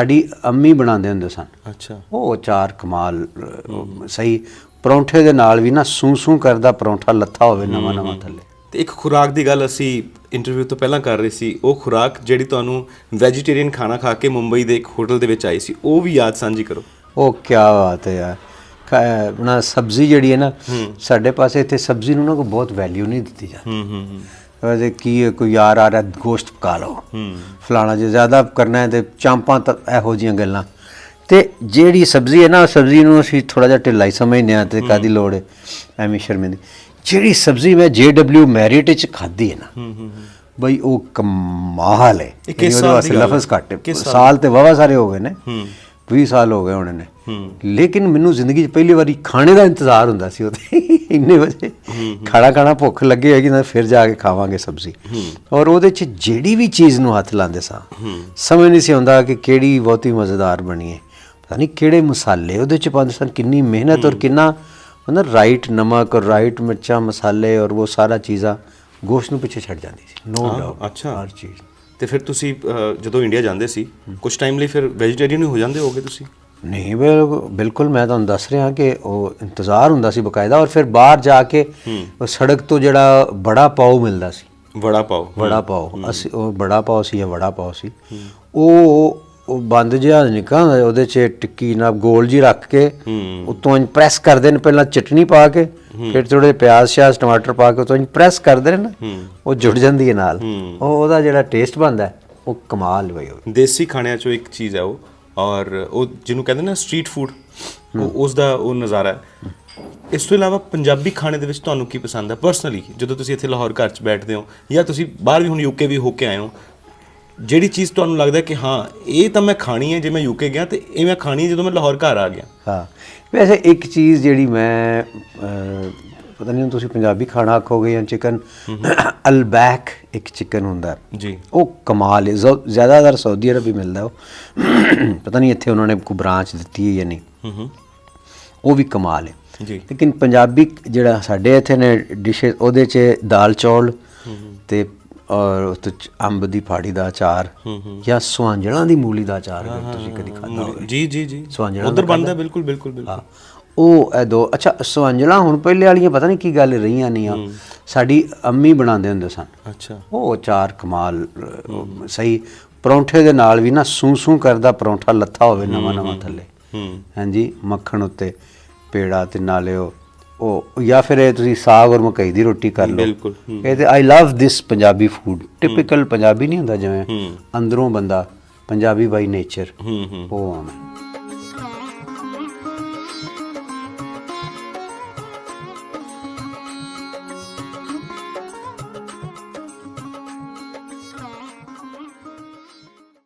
ਸਾਡੀ ਅੰਮੀ ਬਣਾਉਂਦੇ ਹੁੰਦੇ ਸਨ। ਅੱਛਾ। ਉਹ ਚਾਰ ਕਮਾਲ ਸਹੀ। ਪਰੌਂਠੇ ਦੇ ਨਾਲ ਵੀ ਨਾ ਸੂ ਸੂ ਕਰਦਾ ਪਰੌਂਠਾ ਲੱਥਾ ਹੋਵੇ ਨਵਾਂ ਨਵਾਂ ਥੱਲੇ। ਤੇ ਇੱਕ ਖੁਰਾਕ ਦੀ ਗੱਲ ਅਸੀਂ ਇੰਟਰਵਿਊ ਤੋਂ ਪਹਿਲਾਂ ਕਰ ਰਹੇ ਸੀ। ਉਹ ਖੁਰਾਕ ਜਿਹੜੀ ਤੁਹਾਨੂੰ ਵੈਜੀਟੇਰੀਅਨ ਖਾਣਾ ਖਾ ਕੇ ਮੁੰਬਈ ਦੇ ਇੱਕ ਹੋਟਲ ਦੇ ਵਿੱਚ ਆਈ ਸੀ ਉਹ ਵੀ ਯਾਦ ਸਾਂਝੀ ਕਰੋ। ਉਹ ਕੀ ਬਾਤ ਹੈ ਯਾਰ। ਆਪਣਾ ਸਬਜ਼ੀ ਜਿਹੜੀ ਹੈ ਨਾ ਸਾਡੇ ਪਾਸੇ ਇੱਥੇ ਸਬਜ਼ੀ ਨੂੰ ਨਾ ਕੋਈ ਬਹੁਤ ਵੈਲਿਊ ਨਹੀਂ ਦਿੱਤੀ ਜਾਂਦੀ। ਹੂੰ ਹੂੰ ਹੂੰ। ਵੈਸੇ ਕੀ ਹੈ, ਕੋਈ ਯਾਰ ਆ ਰਿਹਾ ਗੋਸ਼ਤ ਪਕਾ ਲਓ। ਫਲਾਣਾ ਜੇ ਜ਼ਿਆਦਾ ਕਰਨਾ ਹੈ ਤੇ ਚਾਂਪਾਂ ਤਾਂ ਇਹੋ ਜੀਆਂ ਗੱਲਾਂ। ਤੇ ਜਿਹੜੀ ਸਬਜ਼ੀ ਹੈ ਨਾ ਸਬਜ਼ੀ ਨੂੰ ਅਸੀਂ ਥੋੜਾ ਜਿਹਾ ਢਿੱਲਾ ਹੀ ਸਮਝਦੇ ਹਾਂ ਤੇ ਕਾਦੀ ਲੋੜ ਹੈ ਐਵੇਂ ਸ਼ਰਮਿੰਦੀ। ਜਿਹੜੀ ਸਬਜ਼ੀ ਮੈਂ JW ਮੈਰਿਟ ਵਿੱਚ ਖਾਧੀ ਹੈ ਨਾ ਬਈ ਉਹ ਕਮਾਲ ਹੈ। ਇਹ ਉਹਦੇ ਵਾਸਤੇ? ਲਫ਼ਜ਼ ਘੱਟ ਸਾਲ? ਤੇ ਵਾਵਾ ਸਾਰੇ ਹੋ ਗਏ ਨੇ। 20 ਸਾਲ ਹੋ ਗਏ ਹੋਣੇ ਨੇ ਲੇਕਿਨ ਮੈਨੂੰ ਜ਼ਿੰਦਗੀ 'ਚ ਪਹਿਲੀ ਵਾਰੀ ਖਾਣੇ ਦਾ ਇੰਤਜ਼ਾਰ ਹੁੰਦਾ ਸੀ ਉਹਦੇ। ਇੰਨੇ ਵਜੇ ਖਾਣਾ ਖਾਣਾ ਭੁੱਖ ਲੱਗੇ ਹੋਏਗੀ ਨਾ ਫਿਰ ਜਾ ਕੇ ਖਾਵਾਂਗੇ ਸਬਜ਼ੀ। ਔਰ ਉਹਦੇ 'ਚ ਜਿਹੜੀ ਵੀ ਚੀਜ਼ ਨੂੰ ਹੱਥ ਲਾਉਂਦੇ ਸਾਂ ਸਮਝ ਨਹੀਂ ਸੀ ਆਉਂਦਾ ਕਿ ਕਿਹੜੀ ਬਹੁਤੀ ਮਜ਼ੇਦਾਰ ਬਣੀ ਹੈ ਪਤਾ ਨਹੀਂ ਕਿਹੜੇ ਮਸਾਲੇ ਉਹਦੇ ਚ ਪਾਉਂਦੇ ਸਨ ਕਿੰਨੀ ਮਿਹਨਤ ਔਰ ਕਿੰਨਾ ਮਤਲਬ ਰਾਈਟ ਨਮਕ ਔਰ ਰਾਈਟ ਮਿਰਚਾਂ ਮਸਾਲੇ ਔਰ ਉਹ ਸਾਰਾ ਚੀਜ਼ਾਂ ਗੋਸ਼ਤ ਨੂੰ ਪਿੱਛੇ ਛੱਡ ਜਾਂਦੀ ਸੀ। ਨੋ ਡਾਊਟ ਅੱਛਾ। ਹਰ ਚੀਜ਼ ਤੇ ਫਿਰ ਤੁਸੀਂ ਜਦੋਂ ਇੰਡੀਆ ਜਾਂਦੇ ਸੀ ਕੁਝ ਟਾਈਮ ਲਈ ਫਿਰ ਵੈਜੀਟੇਰੀਅਨ ਹੀ ਹੋ ਜਾਂਦੇ ਹੋਗੇ ਤੁਸੀਂ? ਨਹੀਂ ਬਿਲ- ਬਿਲਕੁਲ ਮੈਂ ਤੁਹਾਨੂੰ ਦੱਸ ਰਿਹਾ ਕਿ ਉਹ ਇੰਤਜ਼ਾਰ ਹੁੰਦਾ ਸੀ ਬਕਾਇਦਾ ਔਰ ਫਿਰ ਬਾਹਰ ਜਾ ਕੇ ਉਹ ਸੜਕ ਤੋਂ ਜਿਹੜਾ ਬੜਾ ਪਾਉ ਮਿਲਦਾ ਸੀ। ਵੜਾ ਪਾਓ ਵੜਾ ਪਾਓ। ਅਸੀਂ ਉਹ ਬੜਾ ਪਾਓ ਸੀ ਜਾਂ ਵੜਾ ਪਾਓ ਸੀ। ਉਹ ਉਹ ਬੰਦ ਜਿਹਾ ਨਿਕਾ ਉਹਦੇ ਚ ਟਿੱਕੀ ਨਾਲ ਗੋਲ ਜੀ ਰੱਖ ਕੇ ਉਤੋਂ ਇੰਜ ਪ੍ਰੈਸ ਕਰਦੇ ਨੇ ਪਹਿਲਾਂ ਚਟਨੀ ਪਾ ਕੇ ਫਿਰ ਥੋੜੇ ਪਿਆਜ਼ ਸ਼ਾਜ਼ ਟਮਾਟਰ ਪਾ ਕੇ ਇੰਜ ਪ੍ਰੈਸ ਕਰਦੇ ਨੇ ਨਾ ਉਹ ਜੁੜ ਜਾਂਦੀ ਹੈ ਨਾਲ। ਉਹ ਉਹਦਾ ਜਿਹੜਾ ਟੇਸਟ ਬਣਦਾ ਹੈ, ਉਹ ਕਮਾਲ ਬਈ ਉਹ। ਦੇਸੀ ਖਾਣਿਆਂ ਚੋਂ ਇੱਕ ਚੀਜ਼ ਹੈ ਉਹ ਔਰ ਉਹ ਜਿਹਨੂੰ ਕਹਿੰਦੇ ਨਾ ਸਟਰੀਟ ਫੂਡ ਉਹ ਉਸ ਦਾ ਉਹ ਨਜ਼ਾਰਾ ਹੈ। ਇਸ ਤੋਂ ਇਲਾਵਾ ਪੰਜਾਬੀ ਖਾਣੇ ਦੇ ਵਿੱਚ ਤੁਹਾਨੂੰ ਕੀ ਪਸੰਦ ਹੈ? ਪਰਸਨਲੀ ਜਦੋਂ ਤੁਸੀਂ ਇੱਥੇ ਲਾਹੌਰ ਘਰ 'ਚ ਬੈਠਦੇ ਹੋ ਜਾਂ ਤੁਸੀਂ ਬਾਹਰ ਵੀ ਹੁਣ ਯੂਕੇ ਵੀ ਹੋ ਕੇ ਆਏ ਹੋ ਜਿਹੜੀ ਚੀਜ਼ ਤੁਹਾਨੂੰ ਲੱਗਦਾ ਕਿ ਹਾਂ ਇਹ ਤਾਂ ਮੈਂ ਖਾਣੀ ਹੈ ਜੇ ਮੈਂ ਯੂਕੇ ਗਿਆ ਤੇ ਇਹ ਮੈਂ ਖਾਣੀ ਹੈ ਜਦੋਂ ਮੈਂ ਲਾਹੌਰ ਘਰ ਆ ਗਿਆ। ਹਾਂ। ਵੈਸੇ ਇੱਕ ਚੀਜ਼ ਜਿਹੜੀ ਮੈਂ ਪਤਾ ਨਹੀਂ ਤੁਸੀਂ ਪੰਜਾਬੀ ਖਾਣਾ ਆਖੋਗੇ ਜਾਂ ਚਿਕਨ ਅਲਬੈਕ ਇੱਕ ਚਿਕਨ ਹੁੰਦਾ। ਜੀ। ਉਹ ਕਮਾਲ ਹੈ। ਜ਼ਿਆਦਾਤਰ ਸਾਊਦੀ ਅਰਬ ਹੀ ਮਿਲਦਾ ਉਹ। ਪਤਾ ਨਹੀਂ ਇੱਥੇ ਉਹਨਾਂ ਨੇ ਕੋਈ ਬ੍ਰਾਂਚ ਦਿੱਤੀ ਹੈ ਜਾਂ ਨਹੀਂ। ਉਹ ਵੀ ਕਮਾਲ ਹੈ। ਜੀ। ਲੇਕਿਨ ਪੰਜਾਬੀ ਜਿਹੜਾ ਸਾਡੇ ਇੱਥੇ ਨੇ ਡਿਸ਼ੇ ਉਹਦੇ 'ਚ ਦਾਲ ਚੌਲ ਤੇ ਔਰ ਉਸ 'ਚ ਅੰਬ ਦੀ ਫਾੜੀ ਦਾ ਅਚਾਰ ਜਾਂ ਸੁਆਂਜਣਾ ਦੀ ਮੂਲੀ ਦਾ ਅਚਾਰ ਅਗਰ ਤੁਸੀਂ ਕਦੀ ਖਾਧਾ ਹੋਵੇ। ਜੀ ਜੀ ਜੀ। ਸੁਆਂਜਣਾ ਉਧਰ ਬਣਦਾ ਬਿਲਕੁਲ ਬਿਲਕੁਲ ਬਿਲਕੁਲ। ਉਹ ਇਹ ਦੋ ਅੱਛਾ ਸੁਆਂਜਣਾ ਹੁਣ ਪਹਿਲੇ ਵਾਲੀਆਂ ਪਤਾ ਨਹੀਂ ਕੀ ਗੱਲ ਰਹੀਆਂ ਨਹੀਂ ਆ। ਸਾਡੀ ਅੰਮੀ ਬਣਾਉਂਦੇ ਹੁੰਦੇ ਸਨ। ਅੱਛਾ। ਉਹ ਚਾਰ ਕਮਾਲ ਸਹੀ ਪਰੌਂਠੇ ਦੇ ਨਾਲ ਵੀ ਨਾ ਸੂ ਸੂ ਕਰਦਾ ਪਰੌਂਠਾ ਲੱਥਾ ਹੋਵੇ ਨਵਾਂ ਨਵਾਂ ਥੱਲੇ। ਹਾਂਜੀ ਮੱਖਣ ਉੱਤੇ ਪੇੜਾ ਤੇ ਨਾਲੇ ਉਹ ਉਹ ਜਾਂ ਫਿਰ ਇਹ ਤੁਸੀਂ ਸਾਗ ਔਰ ਮਕਈ ਦੀ ਰੋਟੀ ਕਰ ਲਓ। ਬਿਲਕੁਲ, ਇਹ ਤੇ I love this Punjabi food typical Punjabi ਨਹੀਂ ਹੁੰਦਾ ਜਿਵੇਂ ਅੰਦਰੋਂ ਬੰਦਾ ਪੰਜਾਬੀ ਬਾਈ ਨੇਚਰ ਹੂੰ ਹੂੰ। ਉਹ ਆ ਮੈਂ